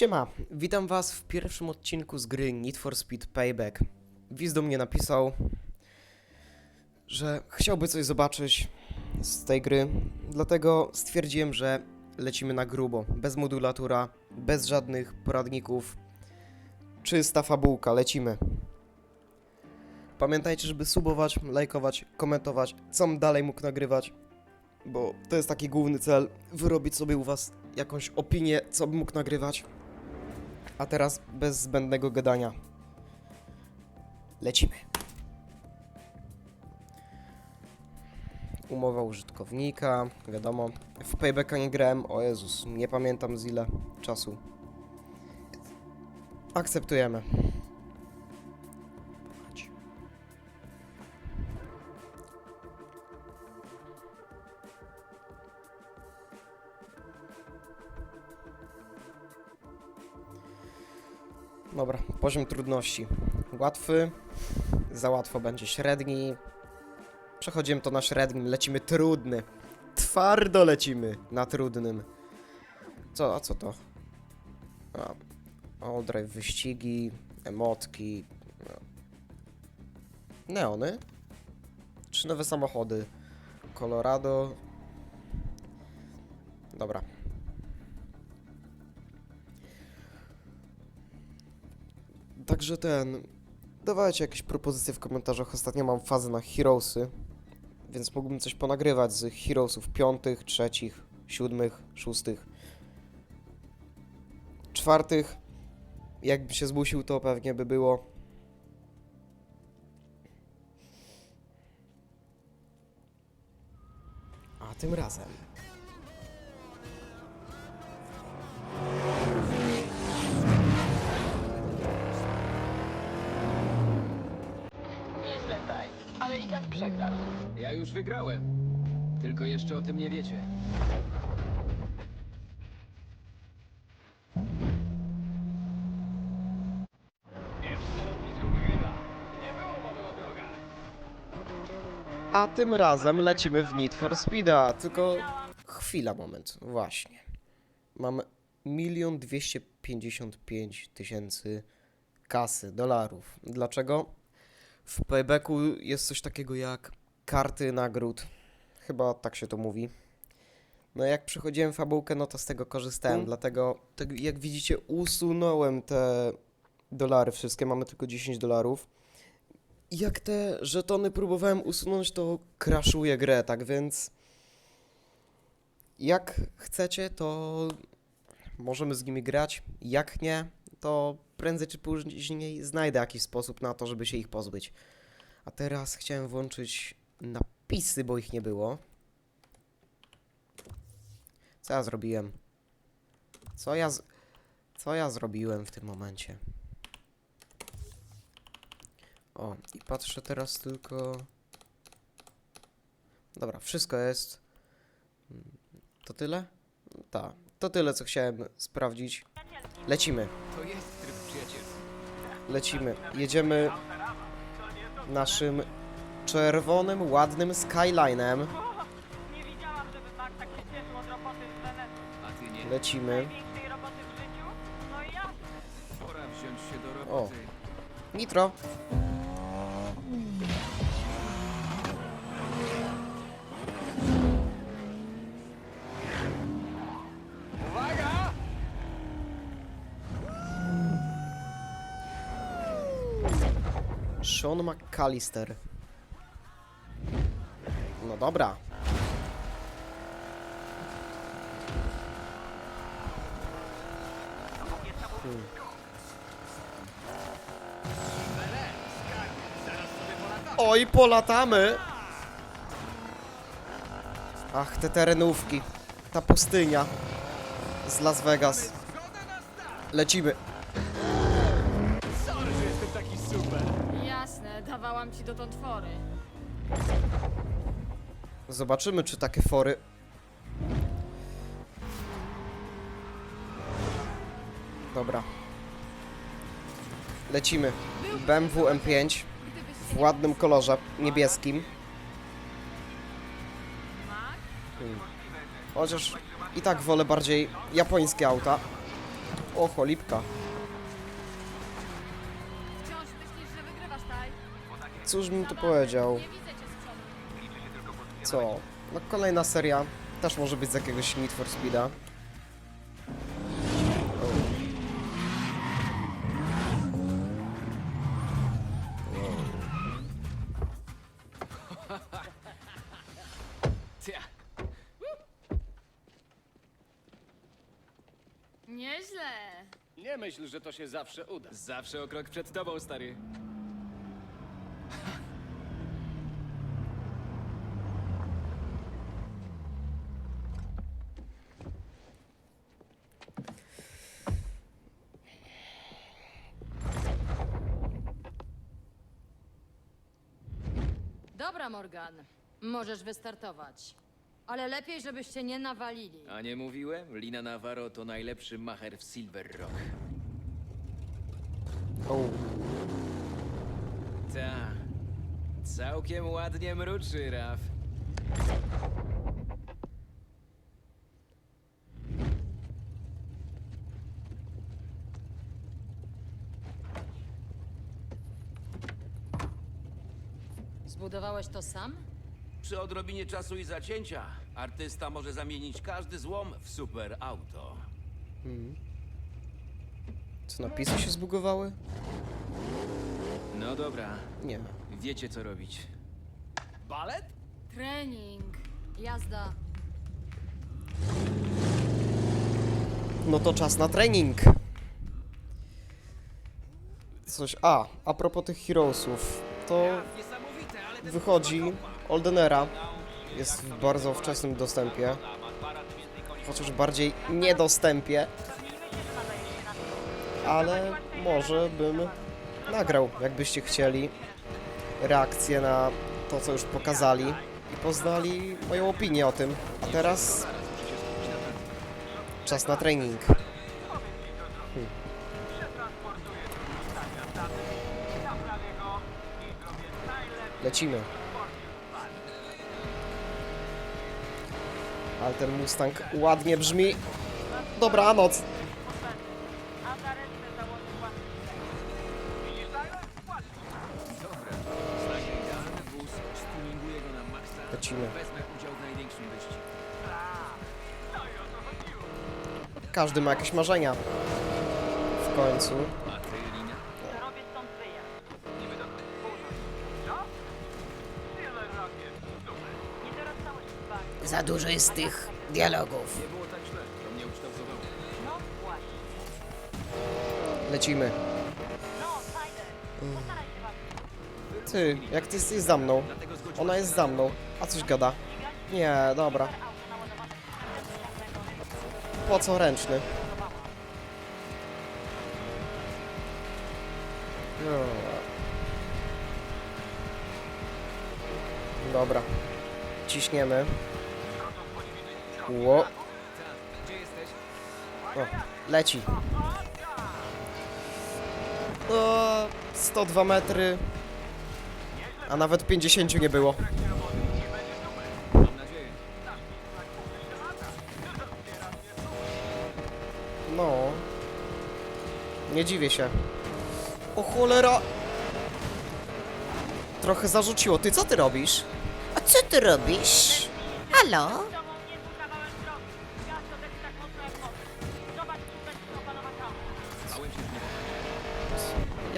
Siema, witam was w pierwszym odcinku z gry Need for Speed Payback. Wiz do mnie napisał, że chciałby coś zobaczyć z tej gry, dlatego stwierdziłem, że lecimy na grubo, bez modulatura, bez żadnych poradników, czysta fabułka, lecimy. Pamiętajcie, żeby subować, lajkować, komentować, co dalej mógł nagrywać, bo to jest taki główny cel, wyrobić sobie u was jakąś opinię, co bym mógł nagrywać. A teraz bez zbędnego gadania. Lecimy. Umowa użytkownika, wiadomo. W Paybacka nie grałem, o Jezus, nie pamiętam z ile czasu. Akceptujemy. Dobra, poziom trudności. Łatwy, za łatwo będzie średni. Przechodzimy to na średnim, lecimy trudny. Twardo lecimy na trudnym. Co, a co to? A, wyścigi, emotki. no. Neony? Trzy nowe samochody. Colorado. Dobra. Także ten. Dawajcie jakieś propozycje w komentarzach. Ostatnio mam fazę na Heroesy, więc mógłbym coś ponagrywać z Heroesów piątych, trzecich, siódmych, szóstych, czwartych. Jakbym się zmusił, to pewnie by było. A tym razem. Przegrał. Ja już wygrałem. Tylko jeszcze o tym nie wiecie. A tym razem lecimy w Need for Speeda, tylko chwila, moment, właśnie. Mam milion dwieście pięćdziesiąt pięć tysięcy kasy, dolarów. Dlaczego? W paybacku jest coś takiego jak karty nagród. Chyba tak się to mówi. No jak przechodziłem fabułkę, no to z tego korzystałem, Mm. dlatego tak jak widzicie usunąłem te dolary wszystkie, mamy tylko 10 dolarów. Jak te żetony próbowałem usunąć, to crashuje grę, tak więc jak chcecie, to możemy z nimi grać. Jak nie, to prędzej czy później znajdę jakiś sposób na to, żeby się ich pozbyć. A teraz chciałem włączyć napisy, bo ich nie było. Co ja zrobiłem? Co ja z... Co ja zrobiłem w tym momencie? O, i patrzę teraz tylko. Dobra, wszystko jest. To tyle? Tak, to tyle, co chciałem sprawdzić. Lecimy, To jest tryb. Lecimy. Jedziemy naszym czerwonym, ładnym Skylinem. Nie widziałam, żeby Sean McAllister. No dobra. Hmm. Oj, polatamy! Ach, te terenówki. Ta pustynia. Z Las Vegas. Lecimy. Ci dotąd fory. Zobaczymy, czy takie fory. Dobra. Lecimy. BMW M5 w ładnym kolorze niebieskim. Max? Chociaż i tak wolę bardziej japońskie auta. O, cholipka. Cóż bym tu powiedział? Co? No kolejna seria. Też może być z jakiegoś Need for Speeda. Nieźle. Nie myśl, że to się zawsze uda. Zawsze o krok przed tobą, stary. Dobra, Morgan. Możesz wystartować. Ale lepiej, żebyście nie nawalili. A nie mówiłem? Lina Navarro to najlepszy macher w Silver Rock. O, Ta. Całkiem ładnie mruczy, Raf. Zbudowałeś to sam? Przy odrobinie czasu i zacięcia artysta może zamienić każdy złom w super auto. co napisy się zbugowały? No dobra, Nie. wiecie co robić. Balet? Trening. Jazda. No to czas na trening. Coś. A, a propos tych Heroesów, to wychodzi Oldenera. Jest w bardzo wczesnym dostępie. Chociaż bardziej niedostępie. Ale może bym nagrał, jakbyście chcieli, reakcję na to, co już pokazali i poznali moją opinię o tym. A teraz czas na trening. Lecimy. Ale ten Mustang ładnie brzmi. Dobranoc. Lecimy. Każdy ma jakieś marzenia. W końcu. Za dużo jest tych dialogów. Lecimy. Ty, jak ty jesteś za mną? Ona jest za mną. A coś gada. Nie, dobra. Po co ręczny? Dobra. Ciśniemy. Ło. O, leci. O, 102 metry. A nawet 50 nie było. No. Nie dziwię się. O cholera! Trochę zarzuciło. Ty co ty robisz? A co ty robisz? Halo?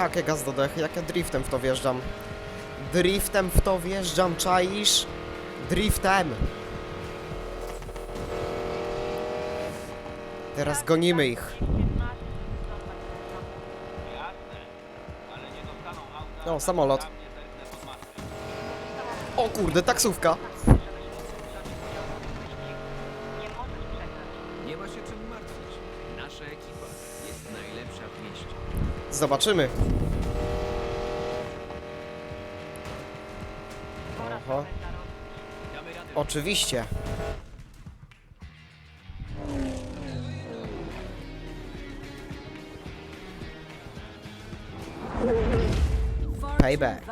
Jakie gaz do dechy? Jak ja driftem w to wjeżdżam? Driftem w to wjeżdżam, czaisz? Driftem! Teraz gonimy ich. O, samolot. O kurde, taksówka. Zobaczymy. Oho. Oczywiście. Payback.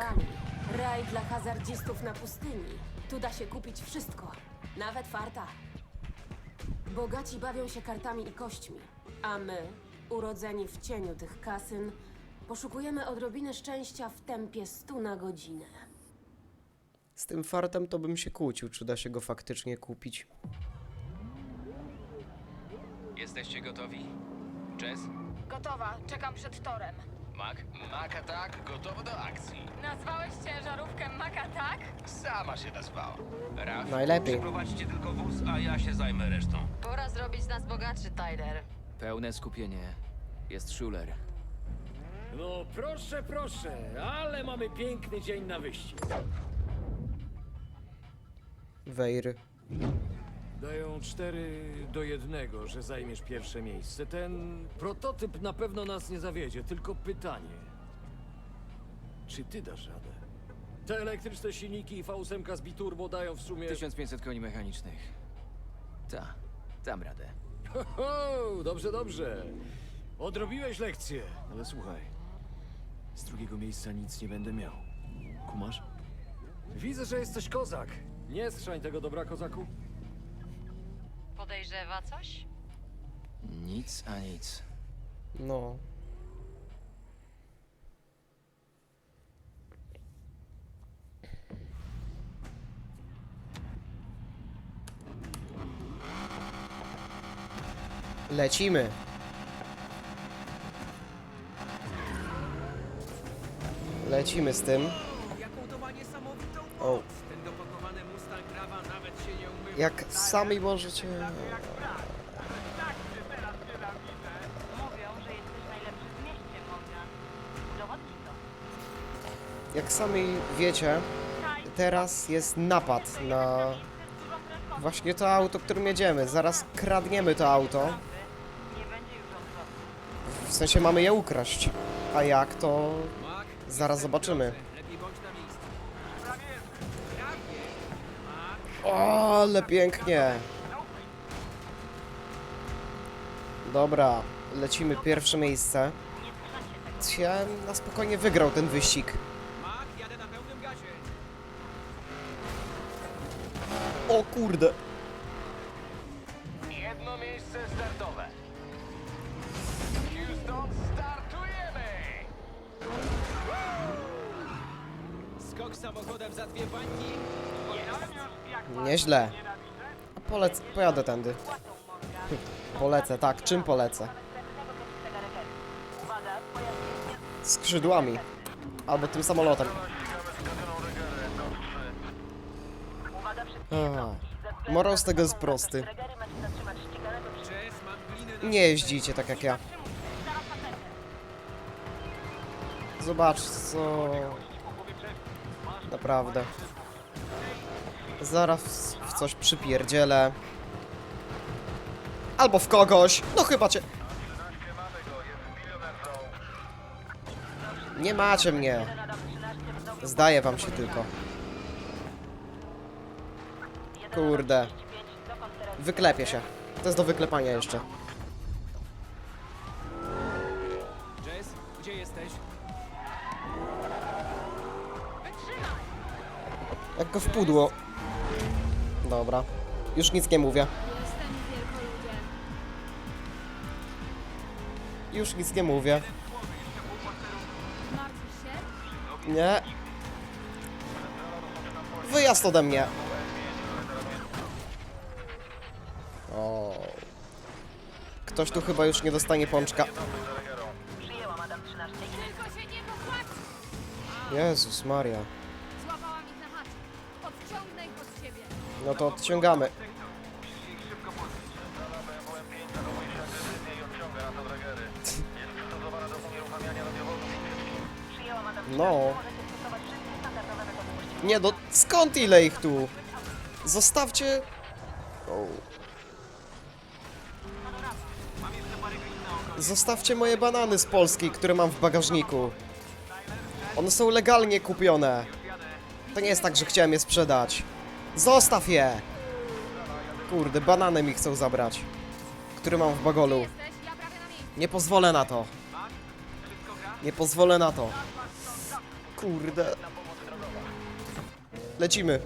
Raj dla hazardzistów na pustyni. Tu da się kupić wszystko, nawet farta. Bogaci bawią się kartami i kośćmi, a my Urodzeni w cieniu tych kasyn, poszukujemy odrobiny szczęścia w tempie 100 na godzinę. Z tym fartem to bym się kłócił, czy da się go faktycznie kupić. Jesteście gotowi? Jess? Gotowa, czekam przed torem. Mac? Mac Attack, gotowy do akcji. Nazwałeś ciężarówkę Mac Attack? Sama się nazwała. Raf, Najlepiej. Przeprowadźcie tylko wóz, a ja się zajmę resztą. Pora zrobić nas bogatszy, Tyler. Pełne skupienie. Jest Schuler. No proszę, proszę, ale mamy piękny dzień na wyścig. Wejry. Dają 4 do 1, że zajmiesz pierwsze miejsce. Ten prototyp na pewno nas nie zawiedzie, tylko pytanie. Czy ty dasz radę? Te elektryczne silniki i V8 z biturbo dają w sumie... 1500 koni mechanicznych. Ta, dam radę. Ho, ho, dobrze, dobrze. Odrobiłeś lekcję, ale słuchaj. Z drugiego miejsca nic nie będę miał. Kumasz? Widzę, że jesteś kozak. Nie strzań tego dobra, kozaku. Podejrzewa coś? Nic a nic. No. Lecimy. Lecimy z tym. O. Jak sami możecie... Jak sami wiecie, teraz jest napad na właśnie to auto, którym jedziemy. Zaraz kradniemy to auto. Nie będzie już odwrotu. W sensie mamy je ukraść. A jak to zaraz zobaczymy. O, ale pięknie. Dobra, lecimy pierwsze miejsce. Ja na spokojnie wygrał ten wyścig. O kurde. Samochodem za dwie bańki. Nieźle. Polec, pojadę tędy. Polecę, tak, czym polecę? Skrzydłami. Albo tym samolotem. A, morał z tego jest prosty. Nie jeździcie tak jak ja. Zobacz co... Naprawdę. Zaraz w coś przypierdzielę. Albo w kogoś. No chyba cię... Nie macie mnie. Zdaje wam się tylko. Kurde. Wyklepie się. To jest do wyklepania jeszcze. Jak go w pudło. Dobra. Już nic nie mówię. Już nic nie mówię. Nie. Wyjazd ode mnie. O. Ktoś tu chyba już nie dostanie pączka. Jezus Maria. No to odciągamy. No. Nie no, skąd ile ich tu? Zostawcie... Zostawcie moje banany z Polski, które mam w bagażniku. One są legalnie kupione. To nie jest tak, że chciałem je sprzedać. Zostaw je! Kurde, banany mi chcą zabrać. Który mam w bagolu. Nie pozwolę na to. Nie pozwolę na to. Kurde. Lecimy.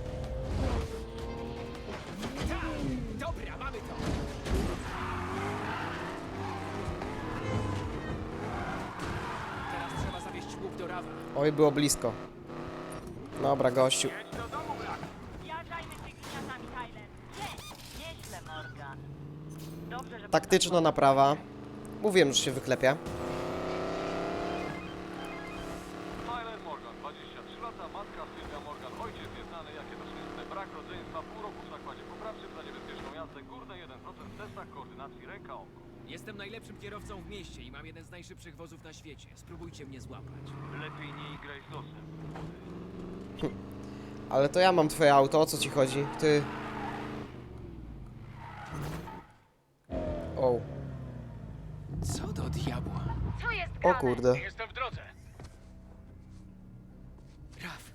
Oj, było blisko. Dobra, gościu. Taktyczna naprawa. Mówiłem, że się wyklepie. Tyler Morgan, 23 lata, matka Sylwia Morgan, ojciec nieznany, jakie to szlachetne, brak rodzeństwa, pół roku w zakładzie poprawczym za niebezpieczną jazdę, górne 1% w testach koordynacji ręka-oko. Jestem najlepszym kierowcą w mieście i mam jeden z najszybszych wozów na świecie. Spróbujcie mnie złapać. Lepiej nie igraj z losem. Ale to ja mam twoje auto, o co ci chodzi? Ty... o kurde. Jestem w drodze. Raf,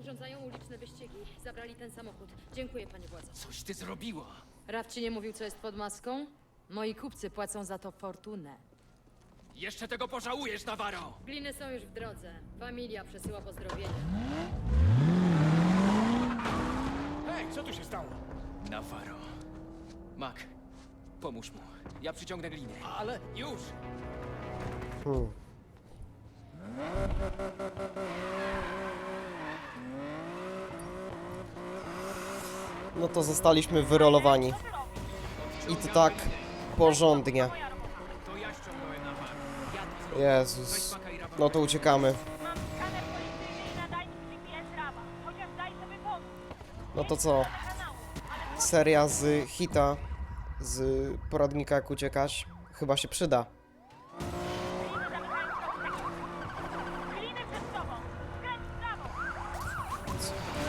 Urządzają uliczne wyścigi. Zabrali ten samochód. Dziękuję, panie władzo. coś ty zrobiła. Raf ci nie mówił, co jest pod maską? Moi kupcy płacą za to fortunę. Jeszcze tego pożałujesz, Navarro! Gliny są już w drodze. Familia przesyła pozdrowienia. Navarro. Mac, pomóż mu. Ja przyciągnę gliny. Ale już! No to zostaliśmy wyrolowani. I to tak porządnie. Jezus. No to uciekamy. No to co? Seria z hita, z poradnika jak uciekać, chyba się przyda.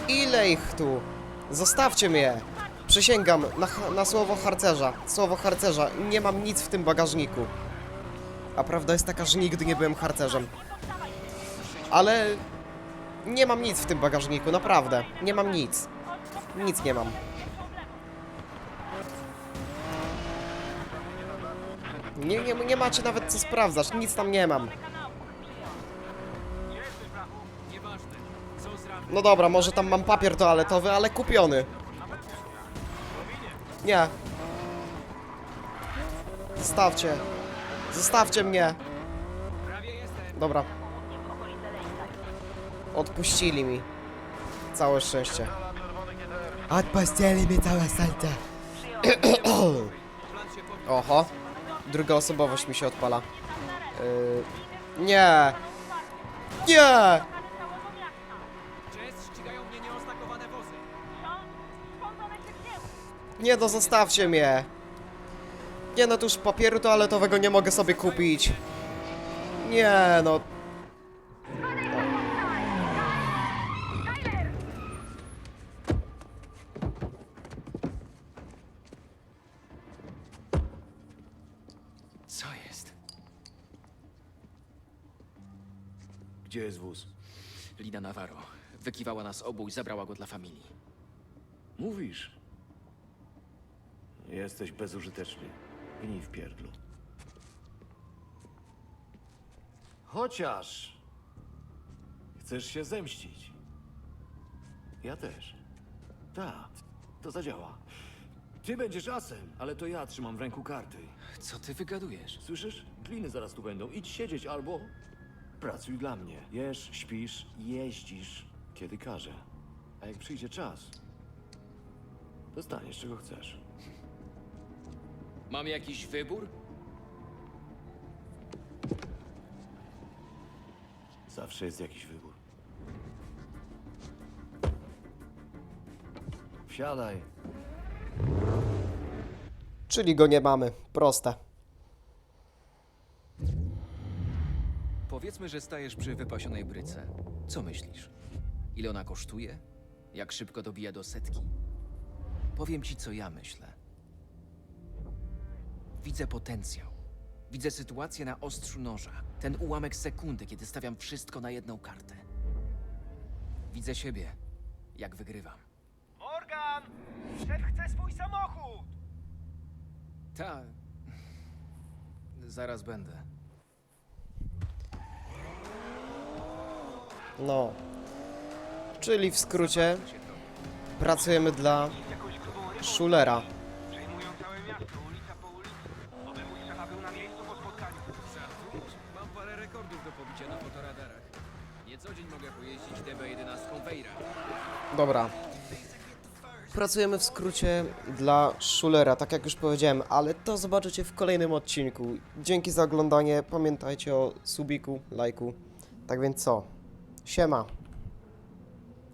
Ile ich tu? Zostawcie mnie! Przysięgam na, na słowo harcerza. Słowo harcerza. Nie mam nic w tym bagażniku. A prawda jest taka, że nigdy nie byłem harcerzem. Ale nie mam nic w tym bagażniku, naprawdę. Nie mam nic. Nic nie mam. Nie, nie, nie macie nawet co sprawdzać, nic tam nie mam. No dobra, może tam mam papier toaletowy, ale kupiony. Nie. Zostawcie. Zostawcie mnie. Dobra. Odpuścili mi. Całe szczęście. Odpuścili mi całe powiódł. Oho. Druga osobowość mi się odpala. Yy, nie. Nie! Nie no, zostawcie mnie. Nie no, tu już papieru toaletowego nie mogę sobie kupić. Nie no. Gdzie jest wóz? Lina Navarro. Wykiwała nas obu i zabrała go dla familii. Mówisz. Jesteś bezużyteczny. Gnij w pierdlu. Chociaż... Chcesz się zemścić. Ja też. Tak, to zadziała. Ty będziesz asem, ale to ja trzymam w ręku karty. Co ty wygadujesz? Słyszysz? Gliny zaraz tu będą. Idź siedzieć albo pracuj dla mnie. Jesz, śpisz, jeździsz, kiedy każę. A jak przyjdzie czas, dostaniesz czego chcesz. Mam jakiś wybór? Zawsze jest jakiś wybór. Wsiadaj. Czyli go nie mamy. Proste. Powiedzmy, że stajesz przy wypasionej bryce. Co myślisz? Ile ona kosztuje? Jak szybko dobija do setki? Powiem ci, co ja myślę. Widzę potencjał. Widzę sytuację na ostrzu noża. Ten ułamek sekundy, kiedy stawiam wszystko na jedną kartę. Widzę siebie, jak wygrywam. Morgan! Szef chce swój samochód! Ta. Zaraz będę. No. Czyli w skrócie pracujemy dla Schulera. Przejmują całe miasto, ulica po ulicy. Obecnie szefa był na miejscu po spotkaniu. Mam parę rekordów mogę pojeździć DB11 Wejra. Dobra. Pracujemy w skrócie dla Schulera, tak jak już powiedziałem, ale to zobaczycie w kolejnym odcinku. Dzięki za oglądanie, pamiętajcie o subiku, lajku. Tak więc co? Siema.